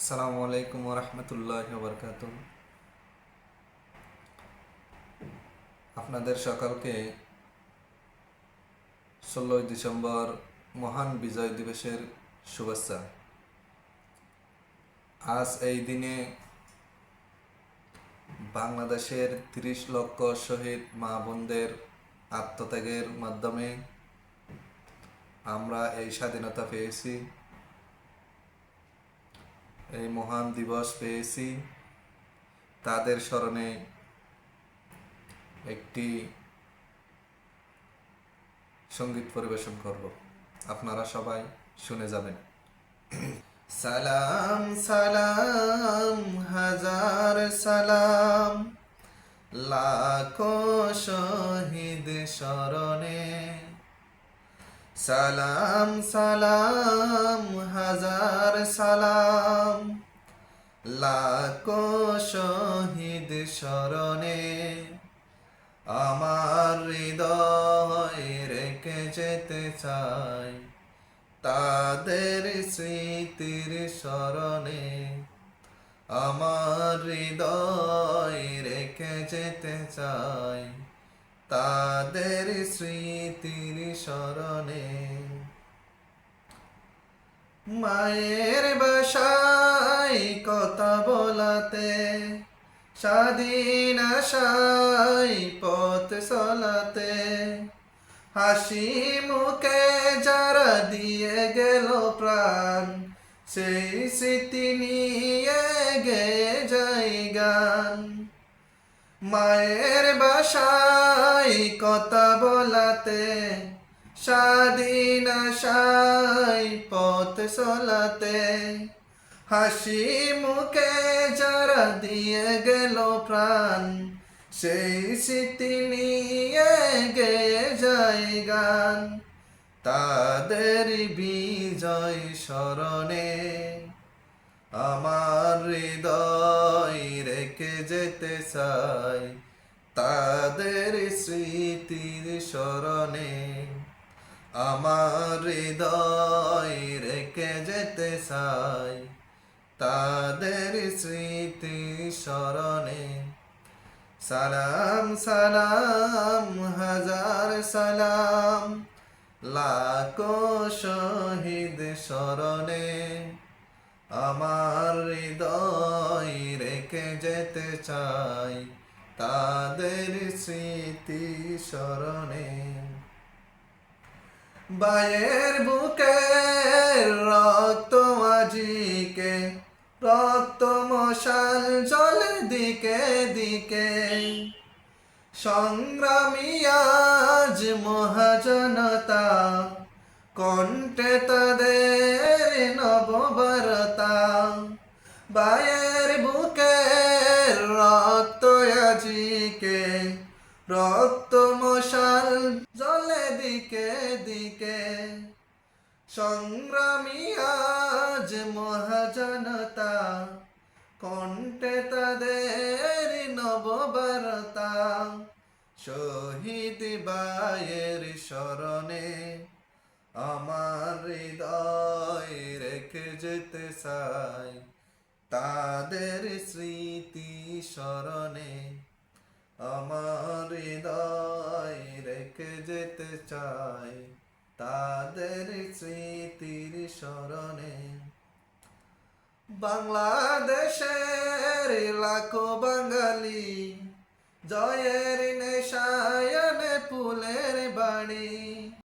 আসসালামু আলাইকুম রহমতুল্লাহ বরকাত আপনাদের সকালকে ষোলোই ডিসেম্বর মহান বিজয় দিবসের শুভেচ্ছা। আজ এই দিনে বাংলাদেশের তিরিশ লক্ষ শহীদ মা বোনদের আত্মত্যাগের মাধ্যমে আমরা এই স্বাধীনতা পেয়েছি। এই মহান দিবস পেয়েছি। তাদের স্মরণে একটি সংগীত পরিবেশন করব। আপনারা সবাই শুনে যাবেন। সালাম সালাম, হাজার সালাম। লাখো শহীদ স্মরণে সালাম সালাম, হাজার সালাম। লাখো শহীদ স্মরণে আমার হৃদয় রেখে যেতে চাই। তাদের স্মৃতির স্মরণে আমার হৃদয় রেখে যেতে চাই। তাদের স্মৃতির স্মরণে মায়ের বাসায় কথা বলাতে, স্বাধীন আশায় পথ চলাতে, হাসি মুখে যারা দিয়ে গেল প্রাণ, সেই স্মৃতি নিয়ে গে মায়ের বাসায় কথা বলাতে, স্বাধীন আশায় পথ চলাতে। হাসি মুখে যারা দিয়ে গেল প্রাণ, সেই স্মৃতি নিয়ে গে যাই গান। তাদের বিজয় স্মরণে আমার হৃদয় রেখে যেতে চাই তাদের স্মৃতির স্মরণে। আমার হৃদয় রেখে যেতে চাই তাদের স্মৃতির স্মরণে। সালাম সালাম, হাজার সালাম, লাখো শহীদ স্মরণে। আমার হৃদয় রেখে যেতে চাই তাদের স্মৃতি স্মরণে। বায়ের বুকে রক্ত আজিকে রক্ত মশাল জলে দিকে দিকে। সংগ্রামী আজ মহাজনতা, কণ্ঠে তাদের বায়ের বুকে রক্ত আজিকে রক্ত মশাল জলে দিকে দিকে। সংগ্রামী আজ মহাজনতা, কণ্ঠে তাদের নববরতা। শহীদ বায়ের স্মরণে আমার হৃদয় রেখে যেতে চাই। তাদের স্মৃতি স্মরণে আমার হৃদয় রেখে যেতে চাই। তাদের স্মৃতির স্মরণে বাংলাদেশের লাখো বাঙালি জয়ের নেশায়নে ফুলের বাড়ি